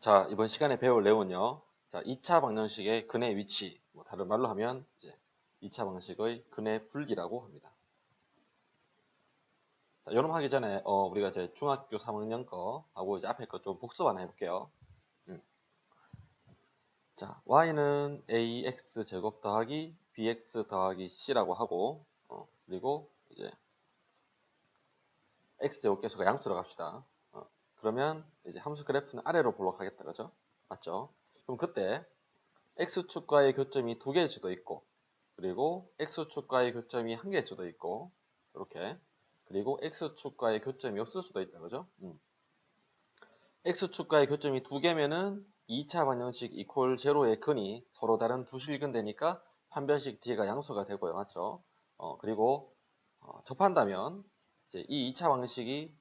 자, 이번 시간에 배울 내용은요. 자, 2차 방정식의 근의 위치, 뭐 다른 말로 하면 이제 2차 방식의 근의 분리라고 합니다. 자, 요놈 하기 전에 어, 우리가 이제 중학교 3학년 거 하고 이제 앞에 거 좀 복습 하나 해볼게요. 음. 자, y는 ax 제곱 더하기 bx 더하기 c라고 하고 어, 그리고 이제 x 제곱 계수가 양수로 갑시다. 어, 그러면 이제 함수 그래프는 아래로 볼록하겠다, 그죠? 맞죠? 그럼 그때 x축과의 교점이 두 개일 수도 있고 그리고 x축과의 교점이 한 개일 수도 있고 이렇게 그리고 x축과의 교점이 없을 수도 있다, 그죠? 음. x축과의 교점이 두 개면은 2차 방정식 이퀄 제로의 근이 서로 다른 두 실근 되니까 판별식 d가 양수가 되고요, 맞죠? 어, 그리고 어, 접한다면 이제 이 2차 방식이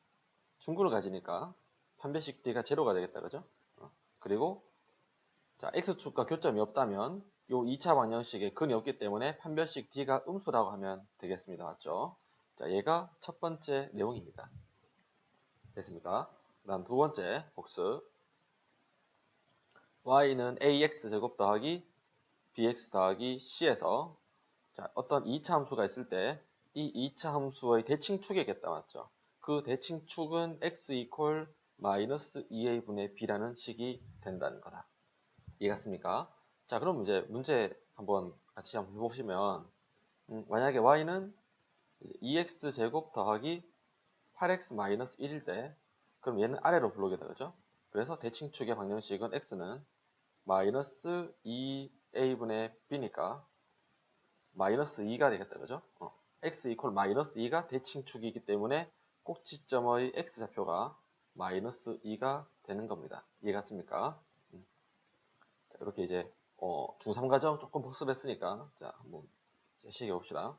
중근을 가지니까 판별식 d가 제로가 되겠다, 그죠? 어, 그리고 자 x축과 교점이 없다면 요 2차 방정식에 근이 없기 때문에 판별식 d가 음수라고 하면 되겠습니다, 맞죠? 자, 얘가 첫 번째 내용입니다. 됐습니까? 그 다음 두 번째 복습. y는 ax 제곱 더하기 bx 더하기 c에서 자, 어떤 2차 함수가 있을 때 이 2차 함수의 대칭축이겠다, 맞죠? 그 대칭축은 x 이퀄 마이너스 2a분의 b라는 식이 된다는 거다. 이해갔습니까? 자, 그럼 이제 문제 한번 같이 한번 해보시면 음, 만약에 y는 2x 제곱 더하기 8x 마이너스 1일 때 그럼 얘는 아래로 불러오게 되죠. 그래서 대칭축의 방정식은 x는 마이너스 2a분의 b니까 마이너스 2가 되겠다. 그죠? 어. x 이퀄 마이너스 2가 대칭축이기 때문에 꼭지점의 x좌표가 마이너스 2가 되는 겁니다. 이해 갔습니까? 음. 자, 이렇게 이제 어, 중3과정 조금 복습했으니까 자 한번 시작해 봅시다.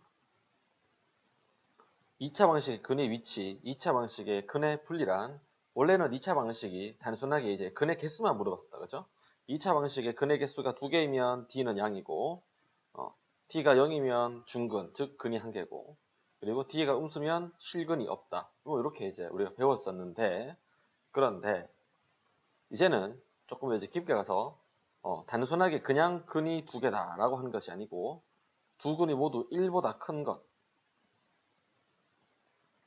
2차 방식의 근의 위치, 2차 방식의 근의 분리란 원래는 2차 방식이 단순하게 이제 근의 개수만 물어봤었다. 그죠? 2차 방식의 근의 개수가 두 개이면 d는 양이고 어, t가 0이면 중근, 즉 근이 한 개고 그리고 d가 음수면 실근이 없다. 뭐 이렇게 이제 우리가 배웠었는데 그런데 이제는 조금 이제 깊게 가서 어, 단순하게 그냥 근이 두 개다라고 하는 것이 아니고 두 근이 모두 1보다 큰 것,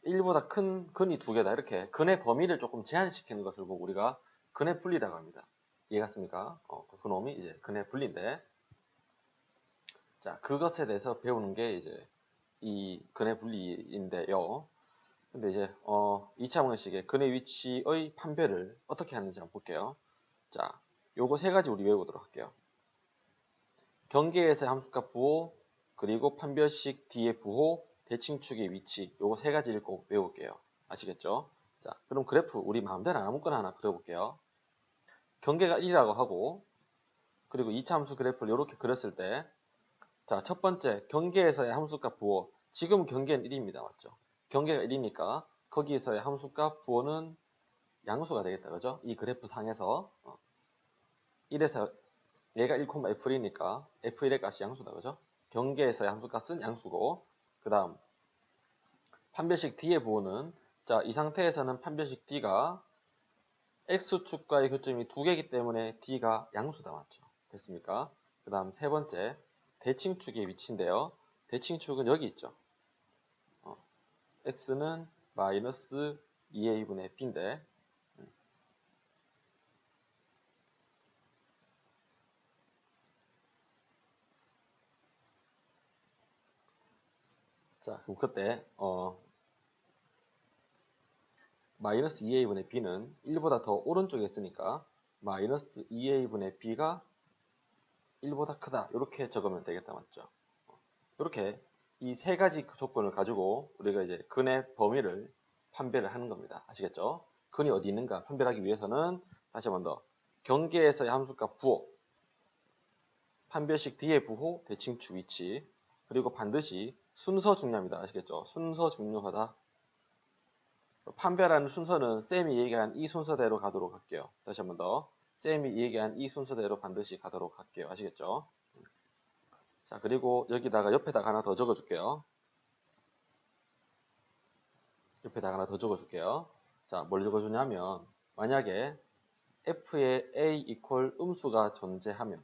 1보다 큰 근이 두 개다 이렇게 근의 범위를 조금 제한시키는 것을 보고 우리가 근의 분리라고 합니다. 이해갔습니까? 어, 그 놈이 이제 근의 분리인데 자 그것에 대해서 배우는 게 이제 이 근의 분리인데요. 근데 이제 어, 2차 방식의 근의 위치의 판별을 어떻게 하는지 한번 볼게요. 자, 요거 세 가지 우리 외우도록 할게요. 경계에서의 함수값 부호, 그리고 판별식 D의 부호, 대칭축의 위치, 요거 세 가지를 꼭 외울게요. 아시겠죠? 자, 그럼 그래프 우리 마음대로 아무거나 하나 그려볼게요. 경계가 1이라고 하고, 그리고 2차 함수 그래프를 이렇게 그렸을 때, 자, 첫 번째, 경계에서의 함수값 부호. 지금 경계는 1입니다. 맞죠? 경계가 1이니까, 거기에서의 함수값 부호는 양수가 되겠다. 그죠? 이 그래프 상에서. 어. 1에서 얘가 1,f1이니까 f1의 값이 양수다. 그죠? 경계에서의 함수값은 양수고, 그 다음, 판별식 D의 부호는, 자, 이 상태에서는 판별식 D가 X축과의 교점이 두 개이기 때문에 D가 양수다. 맞죠? 됐습니까? 그 다음 세 번째, 대칭축의 위치인데요. 대칭축은 여기 있죠. 어, X는 마이너스 2A분의 B인데, 자, 그럼 그때 어, 마이너스 2a분의 b는 1보다 더 오른쪽에 있으니까 마이너스 2a분의 b가 1보다 크다 이렇게 적으면 되겠다 맞죠? 이렇게 이 세 가지 조건을 가지고 우리가 이제 근의 범위를 판별을 하는 겁니다. 아시겠죠? 근이 어디 있는가 판별하기 위해서는 다시 한 번 더 경계에서의 함수값 부호 판별식 D의 부호 대칭축 위치 그리고 반드시 순서 중요합니다. 아시겠죠? 순서 중요하다. 판별하는 순서는 쌤이 얘기한 이 순서대로 가도록 할게요. 다시 한 번 더. 쌤이 얘기한 이 순서대로 반드시 가도록 할게요. 아시겠죠? 자, 그리고 여기다가 옆에다가 하나 더 적어 줄게요. 옆에다가 하나 더 적어 줄게요. 자, 뭘 적어 주냐면, 만약에 f의 a 이퀄 음수가 존재하면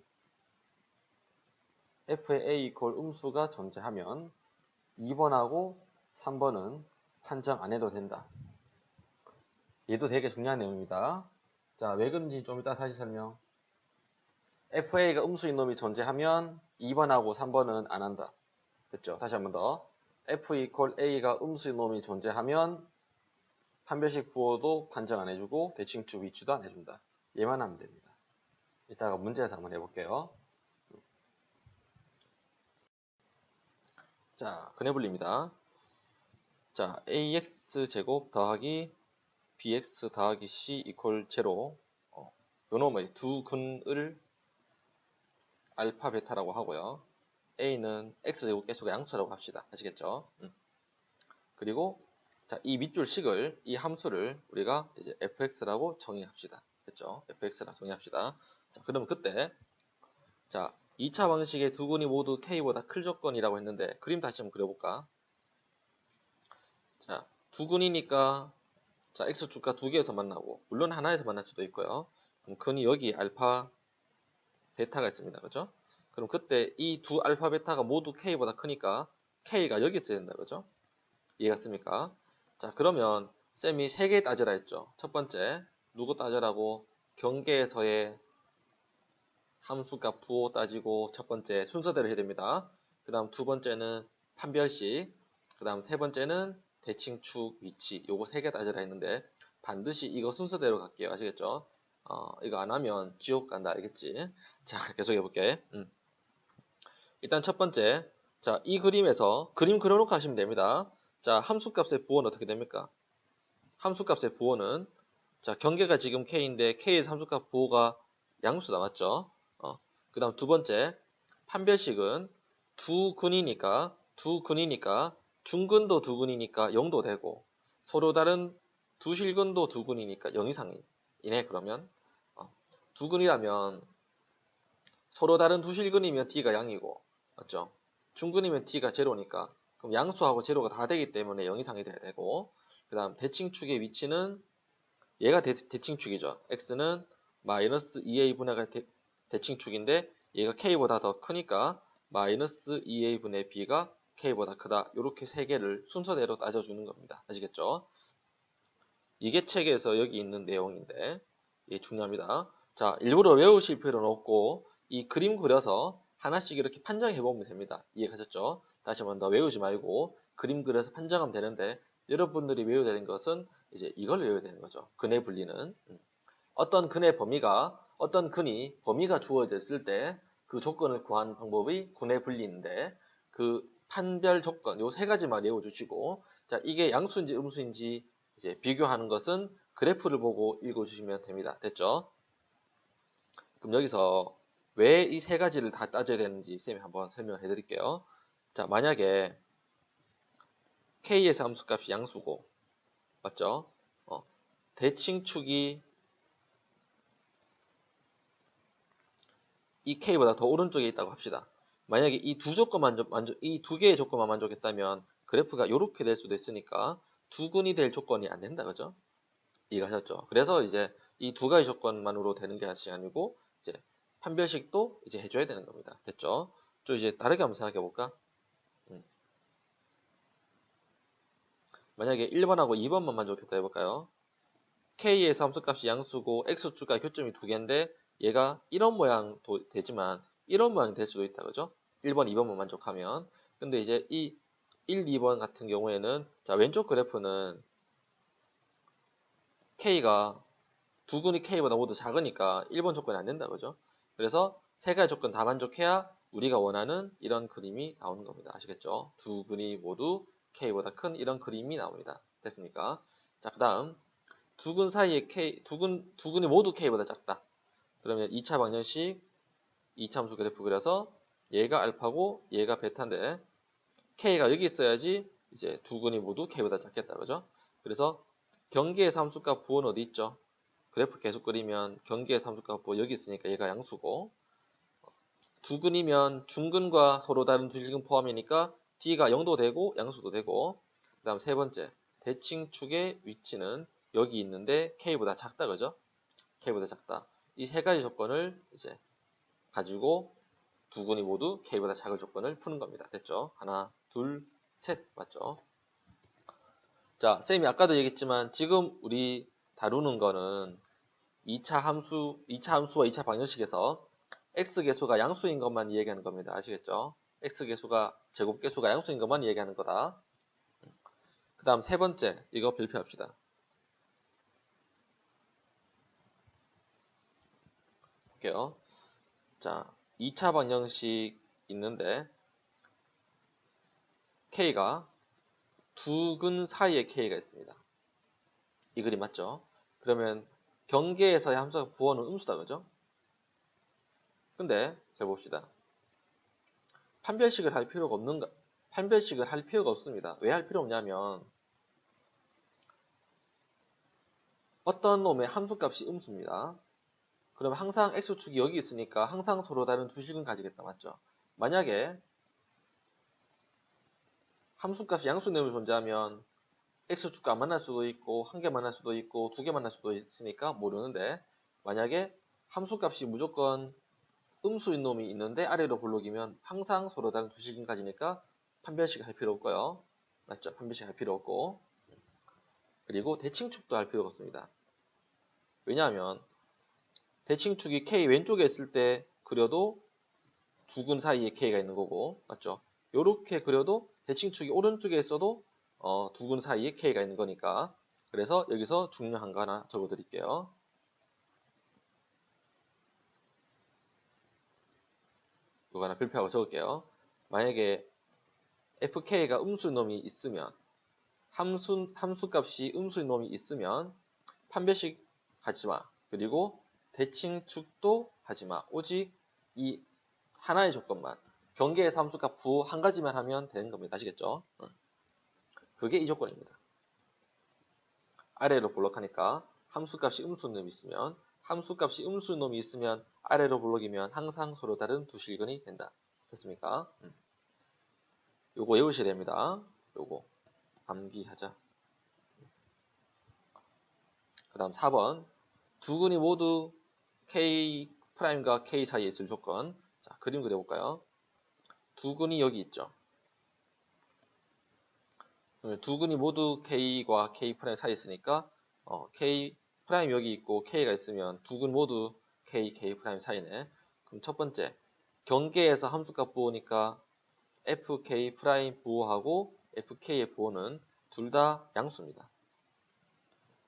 f의 a 이퀄 음수가 존재하면 2번하고 3번은 판정 안 해도 된다. 얘도 되게 중요한 내용입니다. 자, 왜 그런지 좀 이따 다시 설명. FA가 음수인 놈이 존재하면 2번하고 3번은 안 한다. 됐죠? 다시 한 번 더. F 이퀄 A가 음수인 놈이 존재하면 판별식 부호도 판정 안 해주고 대칭축 위치도 안 해준다. 얘만 하면 됩니다. 이따가 문제에서 한번 해볼게요. 자, 근해분리입니다. 자, ax 제곱 더하기 bx 더하기 c 이퀄 제로 어, 요 놈의 두 근을 알파 베타라고 하고요. a는 x제곱 개수가 양수라고 합시다. 아시겠죠? 음. 그리고 자, 이 밑줄식을 이 함수를 우리가 이제 fx라고 정의합시다. 됐죠? fx라 정의합시다. 자, 그러면 그때 자, 2차 방식의 두 근이 모두 k보다 클 조건이라고 했는데 그림 다시 한번 그려볼까? 자, 두 근이니까 자, x축과 두 개에서 만나고 물론 하나에서 만날 수도 있고요. 그럼 근이 여기 알파 베타가 있습니다. 그죠? 그럼 그때 이 두 알파 베타가 모두 k보다 크니까 k가 여기 있어야 된다. 그죠? 이해갔습니까? 자, 그러면 쌤이 세 개 따져라 했죠. 첫 번째, 누구 따져라고 경계에서의 함수값 부호 따지고 첫 번째 순서대로 해야 됩니다. 그 다음 두 번째는 판별식, 그 다음 세 번째는 대칭축 위치 요거 세 개 따져라 했는데 반드시 이거 순서대로 갈게요. 아시겠죠? 어, 이거 안 하면 지옥 간다 알겠지? 자 계속 해볼게. 음. 일단 첫 번째 자 이 그림에서 그림 그려놓고 하시면 됩니다. 자 함수값의 부호는 어떻게 됩니까? 함수값의 부호는 자 경계가 지금 k인데 k의 함수값 부호가 양수다 맞죠? 어, 그 다음 두 번째 판별식은 두 근이니까 두 근이니까 중근도 두 근이니까 0도 되고 서로 다른 두 실근도 두 근이니까 0 이상이네 그러면 어, 두 근이라면 서로 다른 두 실근이면 d가 0이고 맞죠? 중근이면 d가 제로니까 그럼 양수하고 제로가 다 되기 때문에 0 이상이 돼야 되고 그 다음 대칭축의 위치는 얘가 대, 대칭축이죠. x는 마이너스 2a분의 대, 대칭축인데 얘가 k보다 더 크니까 마이너스 2a분의 b가 k보다 크다. 이렇게 세 개를 순서대로 따져주는 겁니다. 아시겠죠? 이게 책에서 여기 있는 내용인데 이게 중요합니다. 자, 일부러 외우실 필요는 없고 이 그림 그려서 하나씩 이렇게 판정해 보면 됩니다. 이해가셨죠? 다시 한번 더 외우지 말고 그림 그려서 판정하면 되는데 여러분들이 외워야 되는 것은 이제 이걸 외워야 되는 거죠. 근의 분리는 음. 어떤 근의 범위가 어떤 근이 범위가 주어졌을 때 그 조건을 구하는 방법이 근의 분리인데 그 판별 조건 요 세 가지만 외워주시고 자 이게 양수인지 음수인지 이제 비교하는 것은 그래프를 보고 읽어주시면 됩니다. 됐죠? 그럼 여기서 왜 이 세 가지를 다 따져야 되는지 쌤이 한번 설명을 해드릴게요. 자 만약에 k에서 함수값이 양수고 맞죠? 어, 대칭축이 이 k보다 더 오른쪽에 있다고 합시다. 만약에 이 두 조건만 만족, 이두 개의 조건만 만족했다면 그래프가 이렇게 될 수도 있으니까 두근이 될 조건이 안 된다, 그죠? 이해가셨죠? 그래서 이제 이 두 가지 조건만으로 되는 게 아니고 이제 판별식도 이제 해줘야 되는 겁니다. 됐죠? 좀 이제 다르게 한번 생각해 볼까? 음. 만약에 1번하고 2번만 만족했다 해볼까요? k의 함수값이 양수고 x축과 교점이 두 개인데 얘가 이런 모양 도 되지만 이런 모양이 될 수도 있다. 그죠? 1번, 2번만 만족하면. 근데 이제 이 1, 2번 같은 경우에는 자, 왼쪽 그래프는 K가 두 근이 K보다 모두 작으니까 1번 조건이 안 된다. 그죠? 그래서 세 가지 조건 다 만족해야 우리가 원하는 이런 그림이 나오는 겁니다. 아시겠죠? 두 근이 모두 K보다 큰 이런 그림이 나옵니다. 됐습니까? 자, 그 다음 두 근 사이에 K, 두 근, 두 근이 모두 K보다 작다. 그러면 2차 방정식 2차 함수 그래프 그려서 얘가 알파고 얘가 베타인데 k가 여기 있어야지 이제 두 근이 모두 k보다 작겠다 그죠? 그래서 경계의 함수값 부호는 어디 있죠? 그래프 계속 그리면 경계의 함수값 부호 여기 있으니까 얘가 양수고 두 근이면 중근과 서로 다른 두 실근 포함이니까 d가 0도 되고 양수도 되고 그 다음 세 번째 대칭축의 위치는 여기 있는데 k보다 작다 그죠? k보다 작다. 이 세 가지 조건을 이제 가지고 두 군이 모두 k보다 작을 조건을 푸는 겁니다. 됐죠? 하나, 둘, 셋 맞죠? 자, 쌤이 아까도 얘기했지만 지금 우리 다루는 거는 2차 함수, 2차 함수와 2차 방정식에서 x 개수가 양수인 것만 이야기하는 겁니다. 아시겠죠? x 개수가 제곱 개수가 양수인 것만 이야기하는 거다. 그 다음 세 번째 이거 발표합시다. 볼게요. 자, 2차 방정식 있는데 k가 두 근 사이에 k가 있습니다. 이 그림 맞죠? 그러면 경계에서의 함수가 부호는 음수다 그죠? 근데 잘 봅시다. 판별식을 할 필요가 없는가? 판별식을 할 필요가 없습니다. 왜 할 필요 없냐면 어떤 놈의 함수값이 음수입니다. 그러면 항상 x축이 여기 있으니까 항상 서로 다른 두 식은 가지겠다 맞죠? 만약에 함수값이 양수놈이 존재하면 x축과 안 만날 수도 있고 한 개 만날 수도 있고 두 개 만날 수도 있으니까 모르는데 만약에 함수값이 무조건 음수인 놈이 있는데 아래로 볼록이면 항상 서로 다른 두 식은 가지니까 판별식 할 필요 없고요. 맞죠? 판별식 할 필요 없고 그리고 대칭축도 할 필요가 없습니다. 왜냐하면 대칭축이 K 왼쪽에 있을 때 그려도 두 근 사이에 K가 있는 거고 맞죠? 이렇게 그려도 대칭축이 오른쪽에 있어도 어, 두 근 사이에 K가 있는 거니까 그래서 여기서 중요한 거 하나 적어 드릴게요. 이거 하나 별표하고 적을게요. 만약에 fk가 음수인 놈이 있으면 함수, 함수값이 음수인 놈이 있으면 판별식 하지마. 그리고 대칭축도 하지마. 오직 이 하나의 조건만 경계에서 함수값 부 한 가지만 하면 되는 겁니다. 아시겠죠? 그게 이 조건입니다. 아래로 볼록하니까 함수값이 음수인 놈이 있으면 함수값이 음수인 놈이 있으면 아래로 볼록이면 항상 서로 다른 두 실근이 된다. 됐습니까? 음. 요거 외우셔야 됩니다. 요거 암기하자. 그 다음 4번 두 근이 모두 K 프라임과 K 사이에 있을 조건 자 그림 그려볼까요? 두 근이 여기 있죠. 두 근이 모두 K과 K 프라임 사이에 있으니까 어, K 프라임 여기 있고 K가 있으면 두 근 모두 K, K 프라임 사이네. 그럼 첫 번째 경계에서 함수값 부호니까 FK 프라임 부호하고 FK의 부호는 둘 다 양수입니다.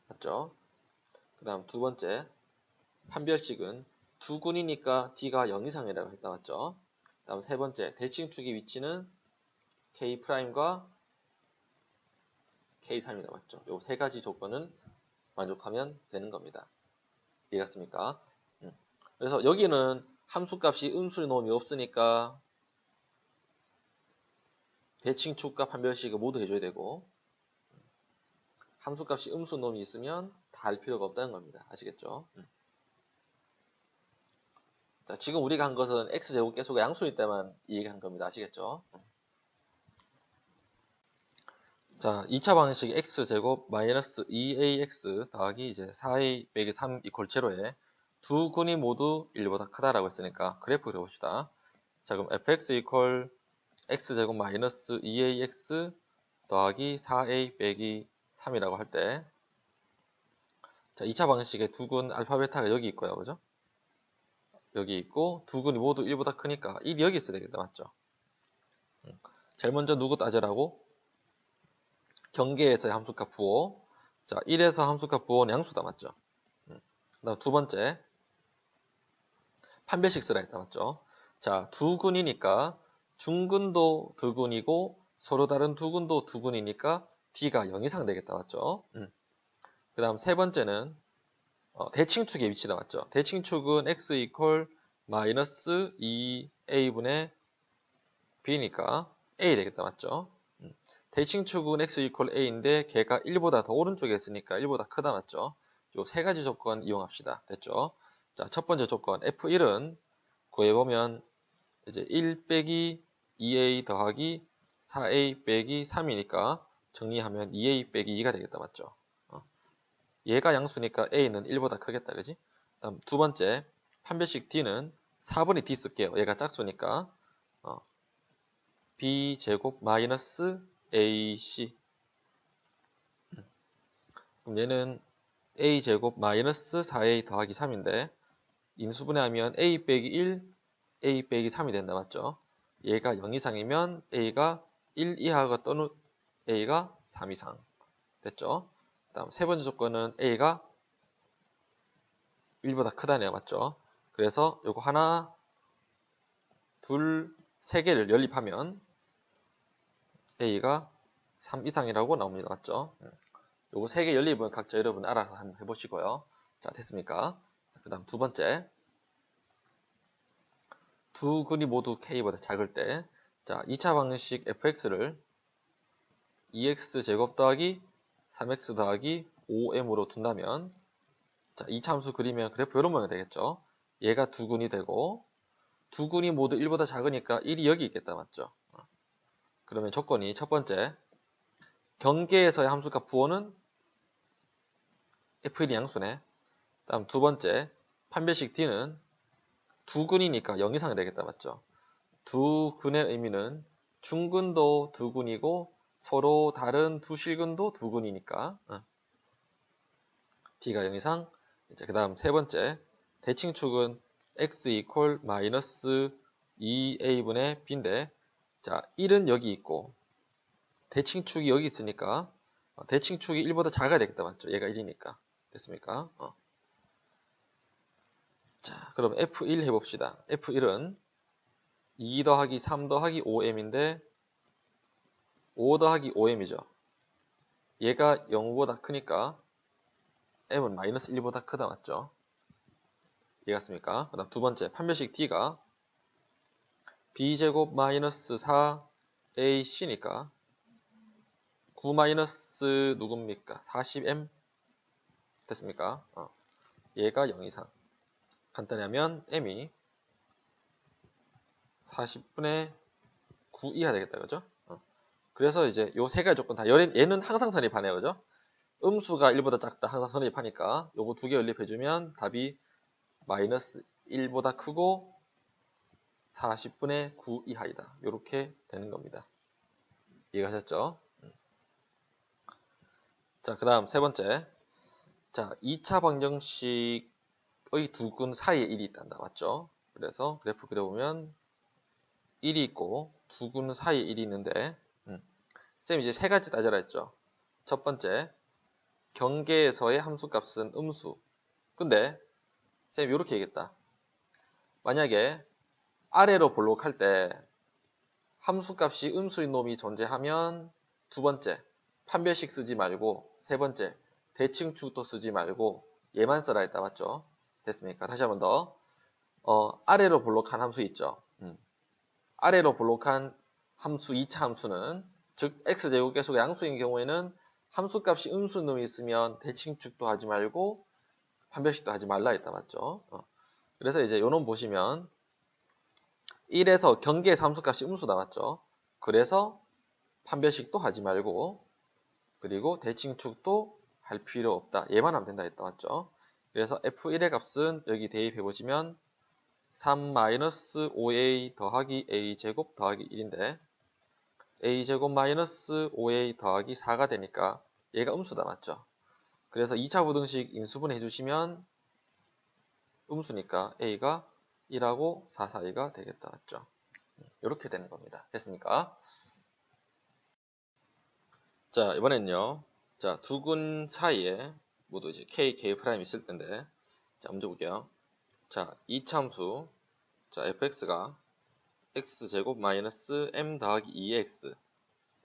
맞죠? 그 다음 두 번째 판별식은 두 군이니까 D가 0 이상이라고 했다 맞죠? 그 다음 세 번째 대칭축의 위치는 K 프라임과 K3이다 맞죠? 요 세 가지 조건은 만족하면 되는 겁니다. 이해갔습니까? 음. 그래서 여기는 함수값이 음수의 놈이 없으니까 대칭축과 판별식을 모두 해줘야 되고 함수값이 음수 놈이 있으면 다 할 필요가 없다는 겁니다. 아시겠죠? 음. 자, 지금 우리가 한 것은 x제곱 계수가 양수일 때만 얘기한 겁니다. 아시겠죠? 음. 자, 2차 방식이 x제곱 마이너스 2ax 더하기 이제 4a 빼기 3 이퀄 제로에 두 군이 모두 1보다 크다라고 했으니까 그래프 그려봅시다. 자, 그럼 fx 이퀄 x제곱 마이너스 2ax 더하기 4a 빼기 3이라고 할 때, 자, 2차 방식의 두근 알파 베타가 여기 있고요. 그죠? 여기 있고, 두 근이 모두 1보다 크니까 1이 여기 있어야 되겠다. 맞죠? 음. 제일 먼저 누구 따져라고? 경계에서의 함수값 부호. 자, 1에서 함수값 부호는 양수다. 맞죠? 음. 그 다음 두 번째. 판별식 쓰라 했다. 맞죠? 자, 두 근이니까 중근도 두 근이고 서로 다른 두 근도 두 근이니까 D가 0 이상 되겠다. 맞죠? 음. 그 다음 세 번째는 어, 대칭축의 위치다. 맞죠? 대칭축은 x 이퀄 마이너스 2a분의 b니까 a 되겠다. 맞죠? 음. 대칭축은 x 이퀄 a인데 걔가 1보다 더 오른쪽에 있으니까 1보다 크다. 맞죠? 요 세 가지 조건 이용합시다. 됐죠? 자, 첫 번째 조건 f1은 구해보면 이제 1 빼기 2a 더하기 4a 빼기 3이니까 정리하면 2a 빼기 2가 되겠다 맞죠? 어. 얘가 양수니까 a는 1보다 크겠다 그지? 다음 두 번째 판별식 D는 4번이 D 쓸게요. 얘가 짝수니까 어, B제곱 마이너스 AC 음. 그럼 얘는 A제곱 마이너스 4A 더하기 3인데 인수분해하면 A 빼기 1, A 빼기 3이 된다 맞죠? 얘가 0 이상이면 A가 1 이하가 또는 A가 3 이상 됐죠? 다음 세 번째 조건은 A가 1보다 크다네요. 맞죠? 그래서 요거 하나, 둘, 세 개를 연립하면 A가 3 이상이라고 나옵니다. 맞죠? 음. 요거 세개 연립은 각자 여러분 알아서 한번 해보시고요. 자, 됐습니까? 그 다음 두 번째. 두 근이 모두 K보다 작을 때, 자, 2차 방식 fx를 2x 제곱 더하기 3x 더하기 5m으로 둔다면 자, 이 참수 그리면 그래프 이런 모양이 되겠죠. 얘가 두 근이 되고 두 근이 모두 1보다 작으니까 1이 여기 있겠다 맞죠. 어. 그러면 조건이 첫 번째 경계에서의 함수값 부호는 f1이 양수네. 다음 두 번째 판별식 d는 두 근이니까 0 이상이 되겠다 맞죠. 두 근의 의미는 중근도 두 근이고 서로 다른 두 실근도 두 근이니까 어. d가 0 이상 이제 그 다음 세 번째 대칭축은 x 이퀄 마이너스 2a분의 b인데 자 1은 여기 있고 대칭축이 여기 있으니까 어, 대칭축이 1보다 작아야 되겠다 맞죠? 얘가 1이니까 됐습니까? 어. 자 그럼 f1 해봅시다 f1은 2 더하기 3 더하기 5m인데 5 더하기 5m이죠 얘가 0보다 크니까 m은 마이너스 1보다 크다 맞죠? 이해갔습니까? 그 다음 두 번째 판별식 d가 b제곱 마이너스 4ac니까 9 마이너스 누굽니까? 40m 됐습니까? 어. 얘가 0 이상 간단히 하면 m이 40분의 9 이하 되겠다 그죠? 어. 그래서 이제 요 세 가지 조건 다 얘는 항상 선입하네요 그죠? 음수가 1보다 작다 항상 선입하니까 요거 두 개 연립해주면 답이 마이너스 1보다 크고 40분의 9 이하이다. 이렇게 되는 겁니다. 이해가셨죠? 음. 자, 그 다음 세 번째. 자, 2차 방정식의 두 근 사이에 1이 있단다. 맞죠? 그래서 그래프 그려보면 1이 있고 두 근 사이에 1이 있는데 음. 쌤 이제 세 가지 따져라 했죠. 첫 번째, 경계에서의 함수값은 음수. 근데 쌤 이렇게 얘기했다. 만약에 아래로 볼록할 때 함수값이 음수인 놈이 존재하면 두 번째 판별식 쓰지 말고 세 번째 대칭 축도 쓰지 말고 얘만 써라 했다 맞죠? 됐습니까? 다시 한번 더. 어, 아래로 볼록한 함수 있죠? 음. 아래로 볼록한 함수 2차 함수는 즉 x제곱 계속 양수인 경우에는 함수값이 음수놈이 있으면 대칭축도 하지 말고 판별식도 하지 말라 했다 맞죠? 어. 그래서 이제 요놈 보시면 1에서 경계에서 함수값이 음수 나왔죠. 그래서 판별식도 하지 말고 그리고 대칭축도 할 필요 없다. 얘만 하면 된다 했다 맞죠? 그래서 f1의 값은 여기 대입해 보시면 3-5a 더하기 a 제곱 더하기 1인데 a제곱 마이너스 5a 더하기 4가 되니까 얘가 음수다 맞죠? 그래서 2차 부등식 인수분 해주시면 음수니까 a가 1하고 4 사이가 되겠다 맞죠? 이렇게 되는 겁니다. 됐습니까? 자 이번엔요. 자두근 사이에 모두 이제 k, k 프라임 있을 텐데 자 먼저 볼게요. 자 이 참수 자 fx가 x제곱 마이너스 m 더하기 2x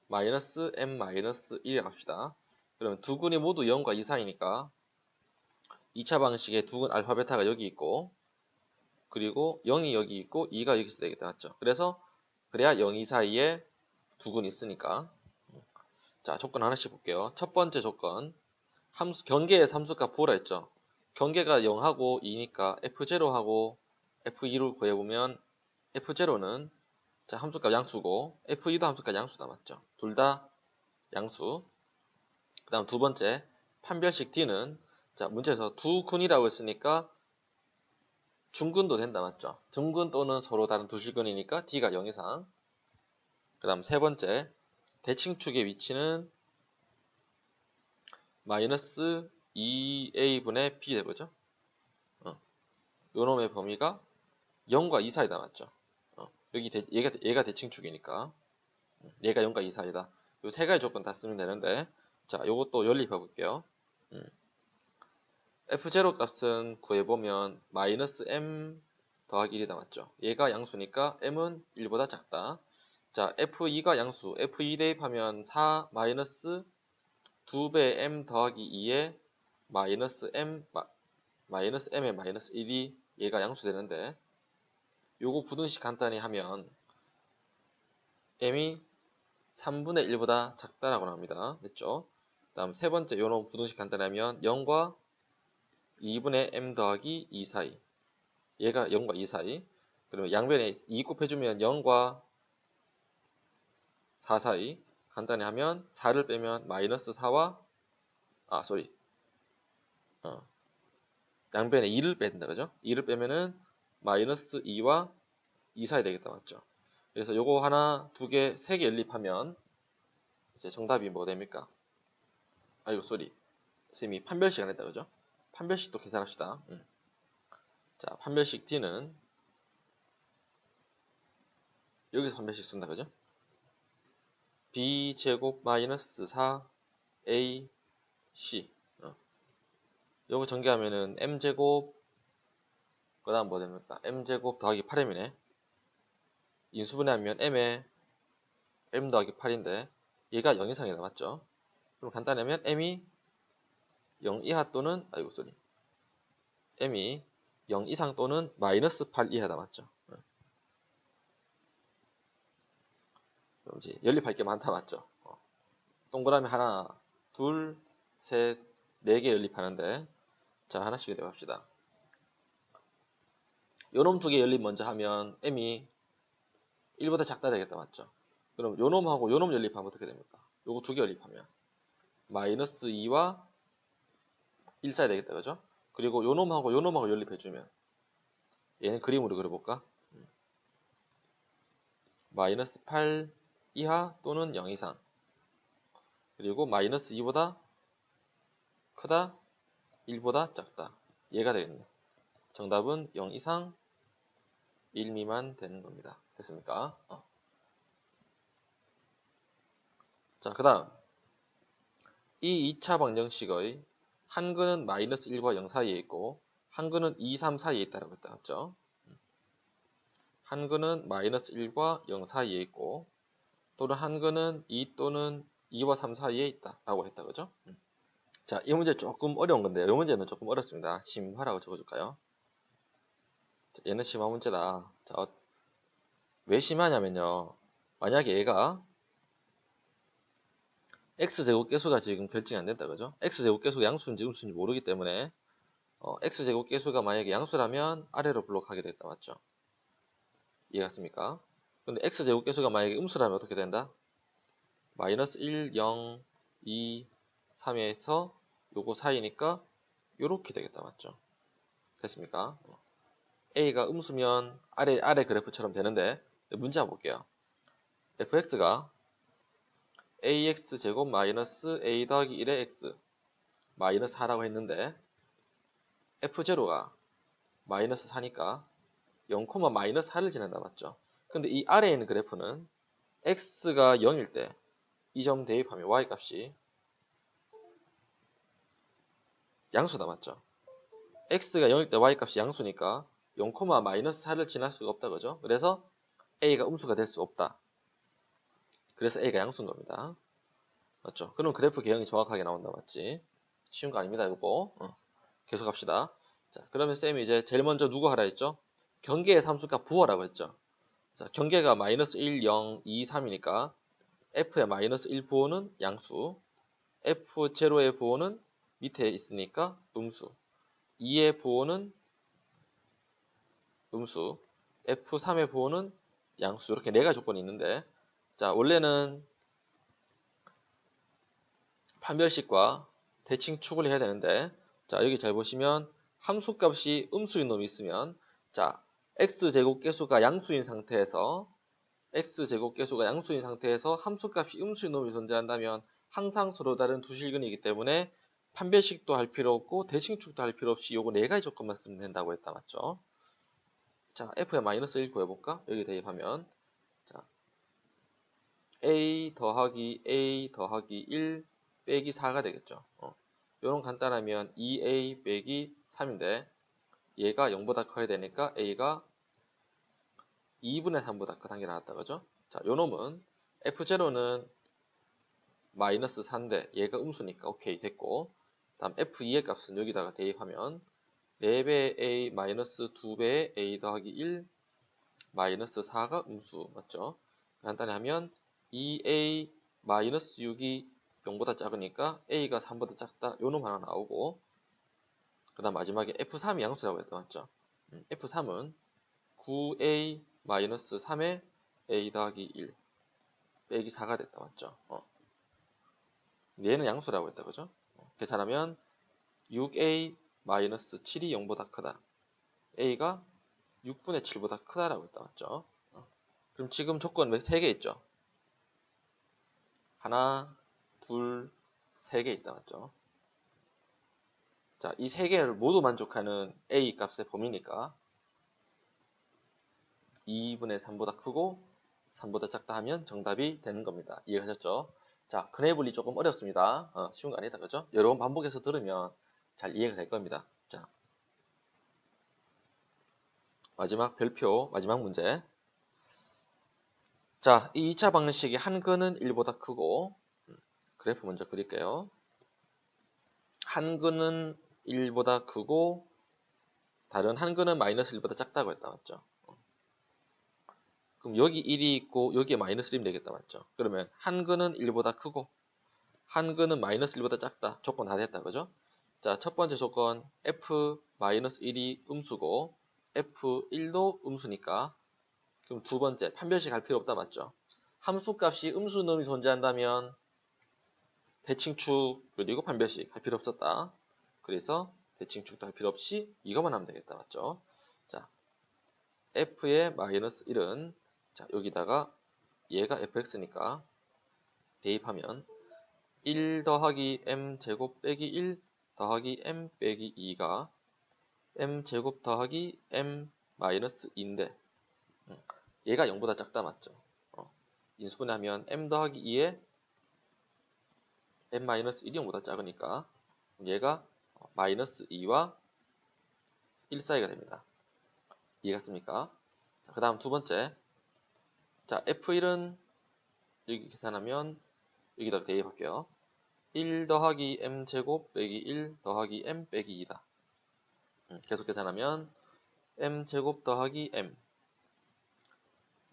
마이너스 m 마이너스 1이 합시다. 그러면 두 근이 모두 0과 이상이니까 2차 방식의 두근 알파 베타가 여기 있고 그리고 0이 여기 있고 2가 여기 있어야 되겠다. 맞죠? 그래서 그래야 0, 2 사이에 두 근이 있으니까 자 조건 하나씩 볼게요. 첫 번째 조건 함수 경계의 함수값 부호라 했죠. 경계가 0하고 2니까 f0하고 f2를 구해보면 f0는 자, 함수값 양수고 f2도 함수값 양수다 맞죠? 둘 다 양수. 그 다음 두 번째 판별식 d는 자 문제에서 두 근이라고 했으니까 중근도 된다 맞죠? 중근 또는 서로 다른 두 실근이니까 D가 0 이상. 그 다음 세 번째 대칭축의 위치는 마이너스 2a분의 b 되보죠. 어. 요놈의 범위가 0과 2 사이다 맞죠? 어. 여기 대, 얘가, 얘가 대칭축이니까 얘가 0과 2 사이다. 요 세 가지 조건 다 쓰면 되는데 자 요것도 연립해 볼게요. 음. F0 값은 구해보면 마이너스 m 더하기 1이다 맞죠? 얘가 양수니까 m은 1보다 작다. 자, F2가 양수, F2 대입하면 4 마이너스 2배 M 더하기 2에 마이너스 M, 마, 마이너스 M의 마이너스 1이 얘가 양수 되는데 요거 부등식 간단히 하면 M이 3분의 1보다 작다라고 나옵니다. 됐죠? 다음 세 번째 요놈 부등식 간단히 하면 0과 2분의 M 더하기 2 사이 얘가 0과 2 사이 그러면 양변에 2 곱해주면 0과 4 사이 간단히 하면 4를 빼면 마이너스 4와 아 쏘리 어, 양변에 2를 뺀다 그죠? 2를 빼면은 마이너스 2와 2 사이 되겠다 맞죠? 그래서 요거 하나 두개세 개 연립하면 이제 정답이 뭐 됩니까? 아이고 쏘리 쌤이 판별식 안 했다 그죠? 판별식도 계산합시다 음. 자 판별식 D는 여기서 판별식 쓴다 그죠? b제곱 마이너스 4ac 어. 요거 전개하면은 m제곱 그 다음 뭐 됩니까? m제곱 더하기 8m이네 인수분해하면 m에 m 더하기 8인데 얘가 0 이상이다 맞죠? 그럼 간단히 하면 m이 0 이하 또는 아이고 쏘리 m이 0 이상 또는 마이너스 8 이하다 맞죠? 그럼 이제 연립할 게 많다 맞죠? 어. 동그라미 하나, 둘, 셋, 네 개 연립하는데 자 하나씩 연립합시다. 요놈 두 개 연립 먼저 하면 m이 1보다 작다 되겠다 맞죠? 그럼 요놈하고 요놈 연립하면 어떻게 됩니까? 요거 두 개 연립하면 마이너스 2와 1 사이 되겠다 그죠? 그리고 요놈하고 요놈하고 연립해주면 얘는 그림으로 그려볼까? 음. 마이너스 8 이하 또는 0 이상 그리고 마이너스 2보다 크다 1보다 작다 얘가 되겠네 정답은 0 이상 1 미만 되는 겁니다 됐습니까? 어. 자, 그 다음 이 2차 방정식의 한 근은 마이너스 1과 0 사이에 있고 한 근은 2, 3 사이에 있다고 했다 맞죠? 한 근은 마이너스 1과 0 사이에 있고 또는 한 근은 2 또는 2와 3 사이에 있다 라고 했다 그죠? 음. 자, 이 문제 조금 어려운 건데요. 이 문제는 조금 어렵습니다. 심화라고 적어줄까요? 자, 얘는 심화 문제다. 자, 어, 왜 심하냐면요. 만약에 얘가 x제곱 계수가 지금 결정이 안 된다 그죠? x제곱 계수가 양수인지 음수인지 모르기 때문에 어, x제곱 계수가 만약에 양수라면 아래로 블록하게 됐다 맞죠? 이해갔습니까? 근데 x제곱 계수가 만약에 음수라면 어떻게 된다? 마이너스 1, 0, 2, 3에서 요거 사이니까 요렇게 되겠다 맞죠? 됐습니까? a가 음수면 아래 아래 그래프처럼 되는데 문제 한번 볼게요. fx가 ax 제곱 마이너스 a 더하기 1의 x 마이너스 4라고 했는데 f0가 마이너스 4니까 0, 마이너스 4를 지낸다 맞죠? 근데 이 아래에 있는 그래프는 x가 0일 때 이 점 대입하면 y 값이 양수다 맞죠? x가 0일 때 y 값이 양수니까 0, 마이너스 4를 지날 수가 없다 그죠? 그래서 a가 음수가 될 수 없다. 그래서 a가 양수인 겁니다. 맞죠? 그럼 그래프 개형이 정확하게 나온다 맞지? 쉬운 거 아닙니다 이거. 어. 계속 합시다. 자, 그러면 쌤이 이제 제일 먼저 누구 하라 했죠? 경계의 함수값 부호라고 했죠. 자, 경계가 마이너스 1, 0, 2, 3이니까 f의 마이너스 1 부호는 양수, f0의 부호는 밑에 있으니까 음수, 2의 부호는 음수, f3의 부호는 양수 이렇게 네 가지 조건이 있는데 자 원래는 판별식과 대칭 축을 해야 되는데 자 여기 잘 보시면 함수값이 음수인 놈이 있으면 자, x제곱 계수가 양수인 상태에서 x제곱 계수가 양수인 상태에서 함수값이 음수인 놈이 존재한다면 항상 서로 다른 두 실근이기 때문에 판별식도 할 필요 없고 대칭축도 할 필요 없이 요거 네 가지 조건만 쓰면 된다고 했다 맞죠? 자, f의 마이너스 1 구해볼까? 여기 대입하면 자, a 더하기 a 더하기 1 빼기 4가 되겠죠. 어. 요런 간단하면 2a 빼기 3인데 얘가 0보다 커야 되니까 a가 2분의 3보다 크다는 게 나왔다 그죠? 자, 요 놈은 f0는 마이너스 4인데 얘가 음수니까 오케이 됐고 다음 f2의 값은 여기다가 대입하면 4배의 a 마이너스 2배의 a 더하기 1 마이너스 4가 음수 맞죠? 간단히 하면 2a 마이너스 6이 0보다 작으니까 a가 3보다 작다 요놈 하나 나오고 그 다음 마지막에 f3이 양수라고 했다 맞죠? 음, f3은 9a 마이너스 3의 a 더하기 1 빼기 4가 됐다 맞죠? 어. 얘는 양수라고 했다 그죠? 어, 계산하면 6a 마이너스 7이 0보다 크다. a가 6분의 7보다 크다라고 했다 맞죠? 어. 그럼 지금 조건 왜 3개 있죠? 하나, 둘, 세 개 있다 맞죠? 자, 이 세 개를 모두 만족하는 a 값의 범위니까 2분의 3보다 크고 3보다 작다 하면 정답이 되는 겁니다. 이해하셨죠? 자, 그래블이 조금 어렵습니다. 어, 쉬운 거 아니다, 그죠? 여러 번 반복해서 들으면 잘 이해가 될 겁니다. 자, 마지막 별표, 마지막 문제. 자, 이 2차 방정식의 한 근은 1보다 크고, 음, 그래프 먼저 그릴게요. 한 근은 1보다 크고, 다른 한 근은 마이너스 1보다 작다고 했다, 맞죠? 그럼 여기 1이 있고 여기에 마이너스 1이면 되겠다 맞죠? 그러면 한 근은 1보다 크고 한 근은 마이너스 1보다 작다 조건 다 됐다 그죠? 자 첫 번째 조건 f 마이너스 1이 음수고 f1도 음수니까 그럼 두 번째 판별식 할 필요 없다 맞죠? 함수값이 음수 놈이 존재한다면 대칭축 그리고 판별식 할 필요 없었다 그래서 대칭축도 할 필요 없이 이것만 하면 되겠다 맞죠? 자 f의 마이너스 1은 자, 여기다가 얘가 fx니까 대입하면 1 더하기 m 제곱 빼기 1 더하기 m 빼기 2가 m 제곱 더하기 m 마이너스 2인데 음, 얘가 0보다 작다 맞죠? 어, 인수분해하면 m 더하기 2에 m 마이너스 1이 0보다 작으니까 얘가 마이너스 2와 1 사이가 됩니다. 이해갔습니까? 그 다음 두 번째 자, F1은 여기 계산하면 여기다 대입할게요. 1 더하기 m제곱 빼기 1 더하기 m 빼기 2다. 음, 계속 계산하면 m제곱 더하기 m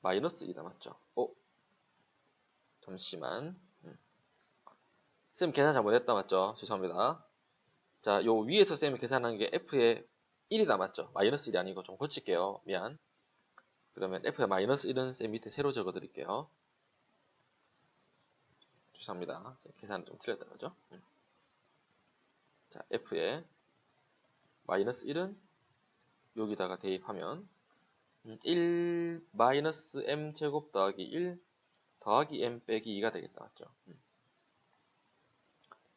마이너스 2다 맞죠? 어? 잠시만 음. 쌤 계산 잘못했다 맞죠? 죄송합니다. 자, 요 위에서 쌤이 계산한 게 f의 1이다 맞죠? 마이너스 1이 아니고 좀 고칠게요. 미안. 그러면 f의 마이너스 1은 쌤 밑에 새로 적어 드릴게요. 죄송합니다. 계산 좀 틀렸다 그죠? 음. 자, f의 마이너스 1은 여기다가 대입하면 1 음, 마이너스 m 제곱 더하기 1 더하기 m 빼기 2가 되겠다 맞죠? 음.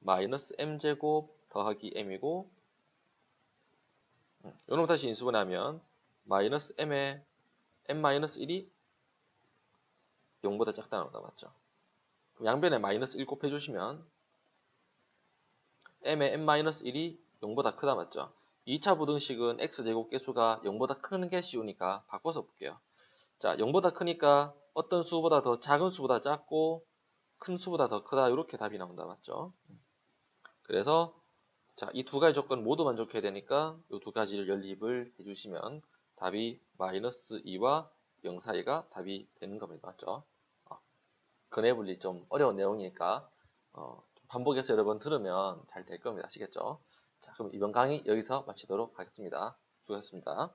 마이너스 m 제곱 더하기 m이고 요놈 다시 인수분하면 마이너스 m의 n-1이 0보다 작다 나오다 맞죠? 그럼 양변에 마이너스 1 곱해주시면 m의 n-1이 0보다 크다 맞죠? 2차 부등식은 x제곱 계수가 0보다 크는 게 쉬우니까 바꿔서 볼게요. 자, 0보다 크니까 어떤 수보다 더 작은 수보다 작고 큰 수보다 더 크다 이렇게 답이 나온다 맞죠? 그래서 자, 이 두 가지 조건 모두 만족해야 되니까 이 두 가지를 연립을 해주시면 답이 마이너스 2와 0 사이가 답이 되는 겁니다. 맞죠? 어, 근해 분리 좀 어려운 내용이니까 어, 반복해서 여러 번 들으면 잘 될 겁니다. 아시겠죠? 자, 그럼 이번 강의 여기서 마치도록 하겠습니다. 수고하셨습니다.